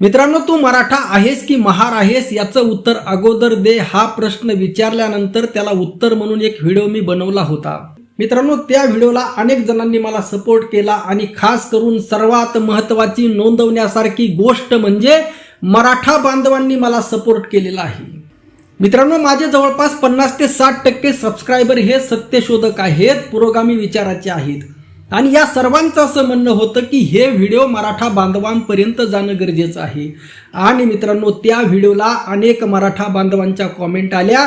मित्रांनो तू मराठा आहेस की महार आहेस याचं उत्तर अगोदर दे हा प्रश्न विचारल्यानंतर त्याला उत्तर म्हणून एक व्हिडिओ मी बनवला होता. मित्रांनो त्या व्हिडिओला अनेक जणांनी मला सपोर्ट केला आणि खास करून सर्वात महत्वाची नोंदवण्यासारखी गोष्ट म्हणजे मराठा बांधवांनी मला सपोर्ट केलेला आहे. मित्रांनो माझे जवळपास पन्नास ते साठ टक्के सबस्क्रायबर हे सत्यशोधक आहेत पुरोगामी विचाराचे आहेत. आणि या सर्वांचं असं म्हणणं होतं की हे व्हिडिओ मराठा बांधवांपर्यंत जाणं गरजेचं आहे. आणि मित्रांनो त्या व्हिडिओला अनेक मराठा बांधवांच्या कॉमेंट आल्या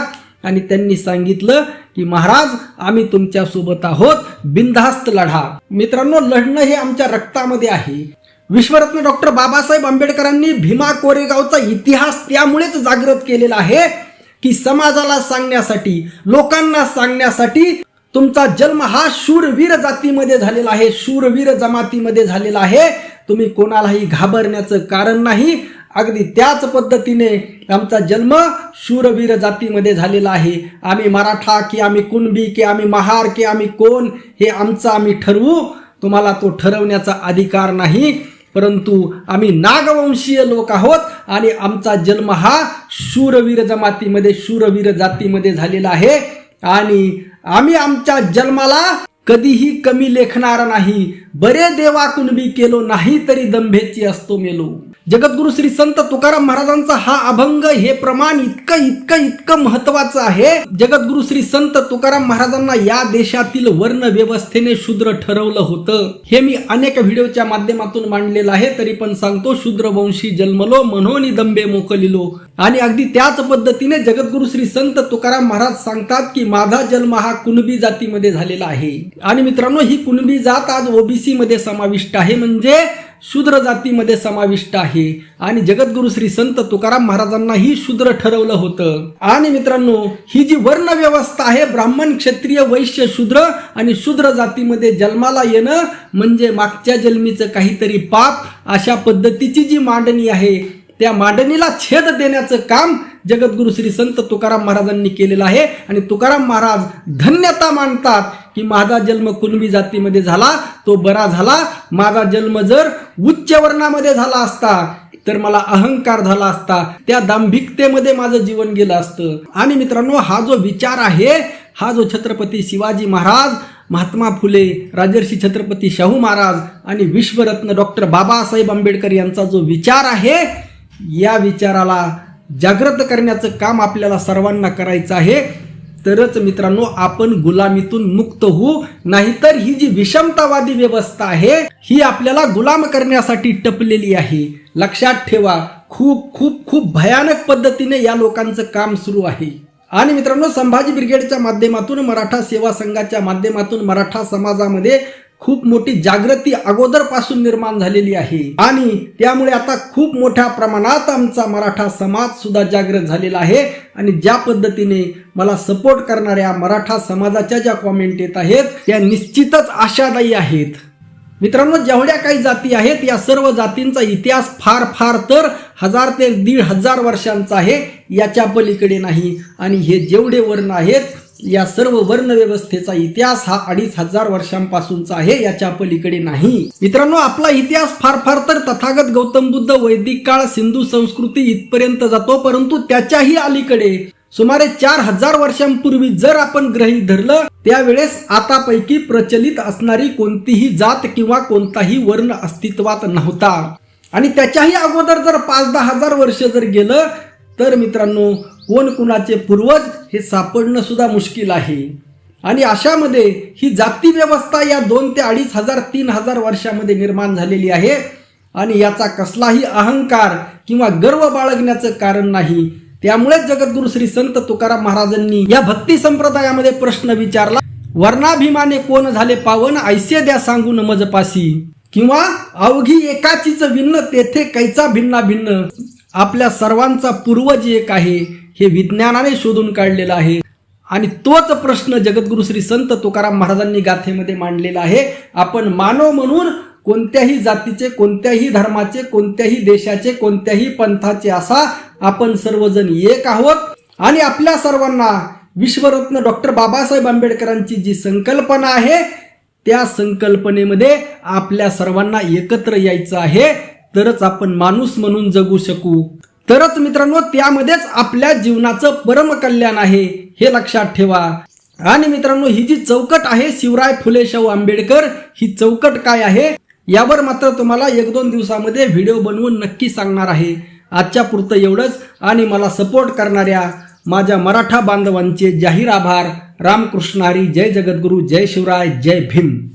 आणि त्यांनी सांगितलं की महाराज आम्ही तुमच्यासोबत आहोत. बिनधास्त लढा. मित्रांनो लढणं हे आमच्या रक्तामध्ये आहे. विश्वरत्न डॉक्टर बाबासाहेब आंबेडकरांनी भीमा कोरेगावचा इतिहास त्यामुळेच जागृत केलेला आहे की समाजाला सांगण्यासाठी लोकांना सांगण्यासाठी तुमचा जन्म हा शूरवीर जातीमध्ये झालेला आहे शूरवीर जमातीमध्ये झालेला आहे. तुम्ही कोणालाही घाबरण्याचं कारण नाही. अगदी त्याच पद्धतीने आमचा जन्म शूरवीर जातीमध्ये झालेला आहे. आम्ही मराठा की आम्ही कुणबी की आम्ही महार की आम्ही कोण हे आमचं आम्ही ठरवू. तुम्हाला तो ठरवण्याचा अधिकार नाही. परंतु आम्ही नागवंशीय लोक आहोत आणि आमचा जन्म हा शूरवीर जमातीमध्ये शूरवीर जातीमध्ये झालेला आहे. आणि आम्ही आमच्या जन्माला कधीही कमी लेखणार नाही. बरे देवा कुणबी केलो नाही तरी दंभेची असतो मेलो. जगद्गुरु श्री संत तुकाराम महाराजांचा हा अभंग हे प्रमाण इतकं इतकं इतकं महत्वाचं आहे. जगद्गुरु श्री संत तुकाराम महाराजांना या देशातील वर्ण व्यवस्थेने शूद्र ठरवलं होतं. हे मी अनेक व्हिडिओच्या माध्यमातून मांडलेलं आहे तरी पण सांगतो शूद्र वंशी जन्मलो मनोनी दंबे मोकलिलो. आणि अगदी त्याच पद्धतीने जगद्गुरु श्री संत तुकाराम महाराज सांगतात की माझा जन्म हा कुणबी जातीमध्ये झालेला आहे. आणि मित्रांनो ही कुणबी जात आज ओबीसी मध्ये समाविष्ट आहे. म्हणजे शूद्र जातीमध्ये समाविष्ट आहे. आणि जगद्गुरु श्री संत तुकाराम महाराजांनाही शूद्र ठरवलं होतं. आणि मित्रांनो ही जी वर्ण व्यवस्था आहे ब्राह्मण क्षत्रिय वैश्य शूद्र आणि शूद्र जातीमध्ये जन्माला येणं म्हणजे मागच्या जन्मीचं काहीतरी पाप अशा पद्धतीची जी मांडणी आहे त्या मांडणीला छेद देण्याचं काम जगद्गुरु श्री संत तुकाराम महाराजांनी केलेलं आहे. आणि तुकाराम महाराज धन्यता मानतात. की माझा जन्म कुणबी जातीमध्ये झाला तो बरा झाला. माझा जन्म जर उच्च वर्णामध्ये झाला असता तर मला अहंकार झाला असता. त्या दांभिकतेमध्ये माझं जीवन गेलं असतं. आणि मित्रांनो हा जो विचार आहे हा जो छत्रपती शिवाजी महाराज महात्मा फुले राजर्षी छत्रपती शाहू महाराज आणि विश्वरत्न डॉक्टर बाबासाहेब आंबेडकर यांचा जो विचार आहे या विचाराला जागृत करण्याचं काम आपल्याला सर्वांना करायचं आहे. तरच मित्रांनो आपण गुलामीतून मुक्त होऊ नाहीतर ही जी विषमतावादी व्यवस्था आहे ही आपल्याला गुलाम करण्यासाठी टपलेली आहे. लक्षात ठेवा खूप खूप खूप भयानक पद्धतीने या लोकांचं काम सुरू आहे. आणि मित्रांनो संभाजी ब्रिगेडच्या माध्यमातून मराठा सेवा संघाच्या माध्यमातून मराठा समाजामध्ये खूप मोठी जागृती अगोदरपासून निर्माण झालेली आहे. आणि त्यामुळे आता खूप मोठ्या प्रमाणात आमचा मराठा समाज सुद्धा जागृत झालेला आहे. आणि ज्या पद्धतीने मला सपोर्ट करणाऱ्या मराठा समाजाच्या ज्या कॉमेंट येत आहेत त्या निश्चितच आशादायी आहेत. मित्रांनो जेवढ्या काही जाती आहेत या सर्व जातींचा इतिहास फार फार तर हजार ते दीड हजार वर्षांचा आहे याच्या पलीकडे नाही. आणि हे जेवढे वर्ण आहेत या सर्व वर्ण व्यवस्थेचा इतिहास हा अडीच हजार वर्षांपासूनचा आहे याच्या पलीकडे नाही. मित्रांनो आपला इतिहास फार फार तर तथागत गौतम बुद्ध वैदिक काळ सिंधू संस्कृती इथपर्यंत जातो परंतु त्याच्याही अलीकडे सुमारे चार हजार वर्षांपूर्वी जर आपण ग्रही धरलं त्यावेळेस आतापैकी प्रचलित असणारी कोणतीही जात किंवा कोणताही वर्ण अस्तित्वात नव्हता. आणि त्याच्याही अगोदर जर पाच दहा हजार वर्ष जर गेलं तर मित्रांनो कोण कुणाचे पूर्वज हे सापडणं सुद्धा मुश्किल आहे. आणि अशामध्ये ही जाती व्यवस्था या दोन ते अडीच हजार तीन हजार वर्षामध्ये निर्माण झालेली आहे. आणि याचा कसलाही अहंकार किंवा गर्व बाळगण्याचं कारण नाही. त्यामुळेच जगद्गुरु श्री संत तुकाराम महाराजांनी या भक्ती संप्रदायामध्ये प्रश्न विचारला वर्णाभिमाने कोण झाले पावन ऐसे द्या सांगून मजपासी. किंवा अवघी एकाचीच भिन्न तेथे कैचा भिन्ना भिन्न आपल्या सर्वांचा पूर्वज एक आहे हे विज्ञानाने शोधून काढलेलं आहे. आणि तोच प्रश्न जगद्गुरु श्री संत तुकाराम महाराजांनी गाथेमध्ये मांडलेला आहे. आपण मानव म्हणून कोणत्याही जातीचे कोणत्याही धर्माचे कोणत्याही देशाचे कोणत्याही पंथाचे असा आपण सर्वजण एक आहोत. आणि आपल्या सर्वांना विश्वरत्न डॉक्टर बाबासाहेब आंबेडकरांची जी संकल्पना आहे त्या संकल्पनेमध्ये आपल्या सर्वांना एकत्र यायचं आहे. तरच आपण माणूस म्हणून जगू शकू. तरच मित्रांनो त्यामध्येच आपल्या जीवनाचं परमकल्याण आहे हे लक्षात ठेवा. आणि मित्रांनो ही जी चौकट आहे शिवराय फुले शाहू आंबेडकर ही चौकट काय आहे? यावर मात्र तुम्हाला एक दोन दिवसामध्ये व्हिडिओ बनवून नक्की सांगणार आहे. आजच्या पुरतं एवढंच. आणि मला सपोर्ट करणाऱ्या माझ्या मराठा बांधवांचे जाहीर आभार. रामकृष्ण हरी जय जगद्गुरू जय शिवराय जय भीम.